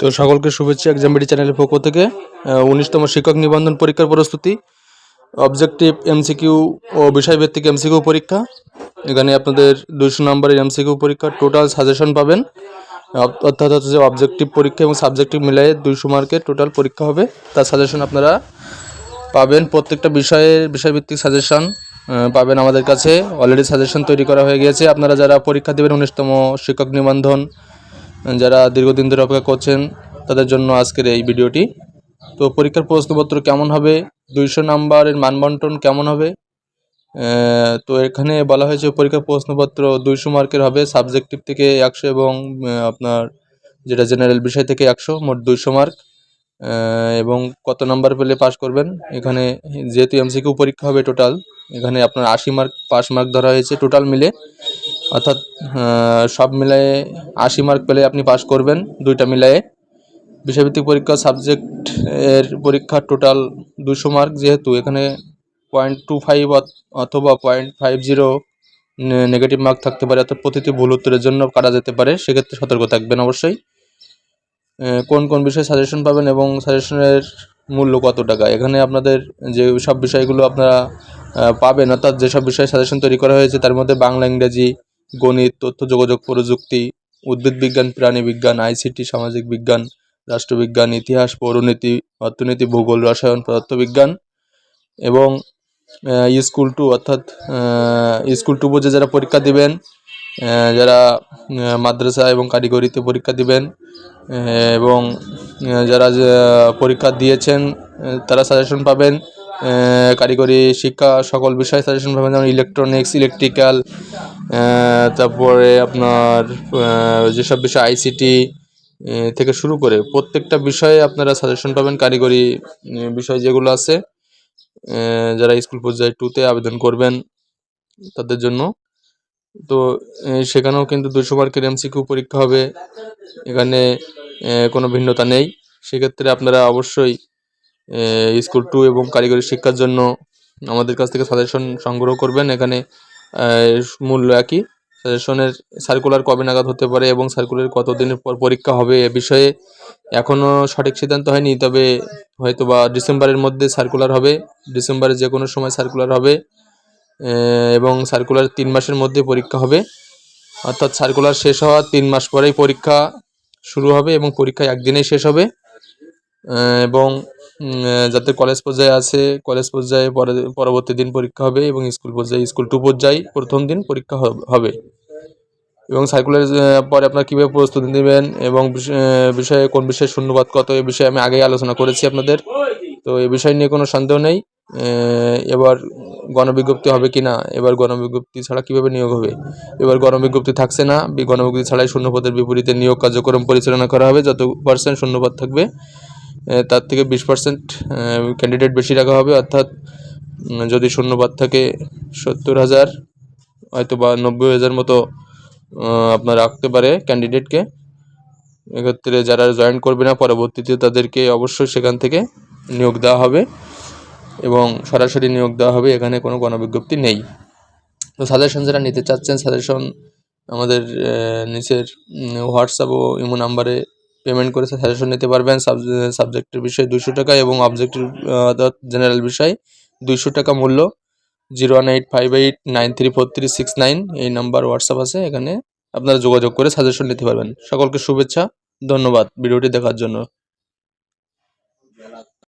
তো সকলকে শুভেচ্ছা এক্সাম বিডি চ্যানেলের পক্ষ থেকে। উনিশতম শিক্ষক নিবন্ধন পরীক্ষার প্রস্তুতি অবজেক্টিভ এমসিকিউ ও বিষয়ভিত্তিক এমসিকিউ পরীক্ষা। এখানে আপনাদের দুশো নম্বরের এমসিকিউ পরীক্ষা টোটাল সাজেশন পাবেন। অর্থাৎ হচ্ছে অবজেক্টিভ পরীক্ষা এবং সাবজেক্টিভ মিলিয়ে দুইশো মার্কের টোটাল পরীক্ষা হবে। তার সাজেশন আপনারা পাবেন। প্রত্যেকটা বিষয়ের বিষয়ভিত্তিক সাজেশন পাবেন আমাদের কাছে। অলরেডি সাজেশন তৈরি করা হয়ে গিয়েছে। আপনারা যারা পরীক্ষা দেবেন উনিশতম শিক্ষক নিবন্ধন যারা দীর্ঘদিন ধরে অপেক্ষা করছেন, তাদের জন্য আজকের এই ভিডিওটি। তো পরীক্ষার প্রশ্নপত্র কেমন হবে? দুইশো নাম্বারের মানবন্টন কেমন হবে? তো এখানে বলা হয়েছে পরীক্ষার প্রশ্নপত্র দুইশো মার্কের হবে, সাবজেক্টিভ থেকে একশো এবং আপনার যেটা জেনারেল বিষয় থেকে একশো, মোট দুইশো মার্ক। এবং কত নাম্বার পেলে পাস করবেন? এখানে যেহেতু এমসিকিউ পরীক্ষা হবে টোটাল, এখানে আপনার আশি মার্ক পাস মার্ক ধরা হয়েছে টোটাল মিলে। অর্থাৎ সব মিলায়ে আশি মার্ক পেলে আপনি পাস করবেন দুইটা মিলায়ে। বিষয়ভিত্তিক পরীক্ষা সাবজেক্ট এর পরীক্ষা টোটাল দুশো মার্ক যেহেতু, এখানে পয়েন্ট টু ফাইভ অথবা point five zero negative mark থাকতে পারে, অর্থাৎ প্রতিটি ভুল উত্তরের জন্য কাটা যেতে পারে, সেক্ষেত্রে সতর্ক থাকবেন অবশ্যই। কোন কোন বিষয়ে সাজেশন পাবেন এবং সাজেশনের মূল্য কত টাকা? এখানে আপনাদের যে সব বিষয়গুলো আপনারা পাবেন, অর্থাৎ যেসব বিষয়ে সাজেশন তৈরি করা হয়েছে, তার মধ্যে বাংলা, ইংরেজি গণিত, তথ্য, যোগাযোগ, প্রযুক্তি, উদ্ভিদ বিজ্ঞান, প্রাণী বিজ্ঞান, আইসিটি, সামাজিক বিজ্ঞান, রাষ্ট্রবিজ্ঞান, ইতিহাস, পৌরনীতি, অর্থনীতি, ভূগোল, রসায়ন, পদার্থবিজ্ঞান এবং স্কুল টু, অর্থাৎ স্কুল টু বুঝে যারা পরীক্ষা দিবেন যারা মাদ্রাসা এবং কারিগরিতে পরীক্ষা দিবেন এবং যারা পরীক্ষা দিয়েছেন তারা সাজেশন পাবেন কারিগরি শিক্ষা সকল বিষয়ে সাজেশন পাবেন যেমন ইলেকট্রনিক্স ইলেকট্রিক্যাল তারপরে আপনার যেসব বিষয় আইসিটি থেকে শুরু করে প্রত্যেকটা বিষয়ে আপনারা সাজেশন পাবেন কারিগরি বিষয় যেগুলো আছে যারা স্কুল পর্যায়ে টুতে আবেদন করবেন তাদের জন্য। তো সেখানেও কিন্তু দুশো মার্কের এমসিকিউ পরীক্ষা হবে। এখানে কোনো ভিন্নতা নেই। সেক্ষেত্রে আপনারা অবশ্যই স্কুল টু এবং কারিগরি শিক্ষার জন্য আমাদের কাছ থেকে সাজেশন সংগ্রহ করবেন। এখানে মূল্য একই। সাজেশনের সার্কুলার কবে নাগাদ হতে পারে এবং সার্কুলার কতদিনের পর পরীক্ষা হবে এ বিষয়ে এখনও সঠিক সিদ্ধান্ত হয়নি, তবে হয়তো বা ডিসেম্বরের মধ্যে সার্কুলার হবে। ডিসেম্বরে যে কোনো সময় সার্কুলার হবে এবং সার্কুলার তিন মাসের মধ্যে পরীক্ষা হবে। অর্থাৎ সার্কুলার শেষ হওয়ার তিন মাস পরেই পরীক্ষা শুরু হবে এবং পরীক্ষা একদিনেই শেষ হবে। এবং যাদের কলেজ পর্যায়ে আছে কলেজ পর্যায়ে পরে, পরবর্তী দিন পরীক্ষা হবে এবং স্কুল পর্যায়ে স্কুল টু পর্যায়ে প্রথম দিন পরীক্ষা হবে এবং সার্কুলার পরে আপনারা কীভাবে প্রস্তুতি নেবেন এবং বিষ- বিষয়ে কোন বিষয়ে শূন্যবাদ কত, এ বিষয়ে আমি আগেই আলোচনা করেছি আপনাদের। তো এ বিষয় নিয়ে কোনো সন্দেহ নেই। এবার গণবিজ্ঞপ্তি হবে কি না এবার গণবিজ্ঞপ্তি ছাড়া কীভাবে নিয়োগ হবে? এবার গণবিজ্ঞপ্তি থাকছে না গণবিজ্ঞপ্তি ছাড়াই শূন্যপদের বিপরীতে নিয়োগ কার্যক্রম পরিচালনা করা হবে, যত পার্সেন্ট শূন্যপদ থাকবে। তার থেকে বিশ পার্সেন্ট ক্যান্ডিডেট বেশি রাখা হবে, অর্থাৎ যদি শূন্যবাদ থাকে সত্তর হাজার, হয়তো বা নব্বই হাজার মতো আপনার রাখতে পারে ক্যান্ডিডেটকে এক্ষেত্রে যারা জয়েন করবে না, পরবর্তীতে তাদেরকে অবশ্যই সেখান থেকে নিয়োগ দেওয়া হবে এবং সরাসরি নিয়োগ দেওয়া হবে, এখানে কোনো গণবিজ্ঞপ্তি নেই। তো সাজেশন যারা নিতে চাচ্ছেন সাজেশন আমাদের নিচের হোয়াটসঅ্যাপ ও ইমো নাম্বারে পেমেন্ট করে সাজেশন নিতে পারবেন। সাবজেক্টের বিষয়ে দুশো টাকা এবং অবজেক্টিভ জেনারেল বিষয় দুইশো টাকা মূল্য। Zero one eight five eight nine three four three six nine এই নাম্বার হোয়াটসঅ্যাপ আছে, এখানে আপনারা যোগাযোগ করে সাজেশন নিতে পারবেন। সকলকে শুভেচ্ছা, ধন্যবাদ ভিডিওটি দেখার জন্য।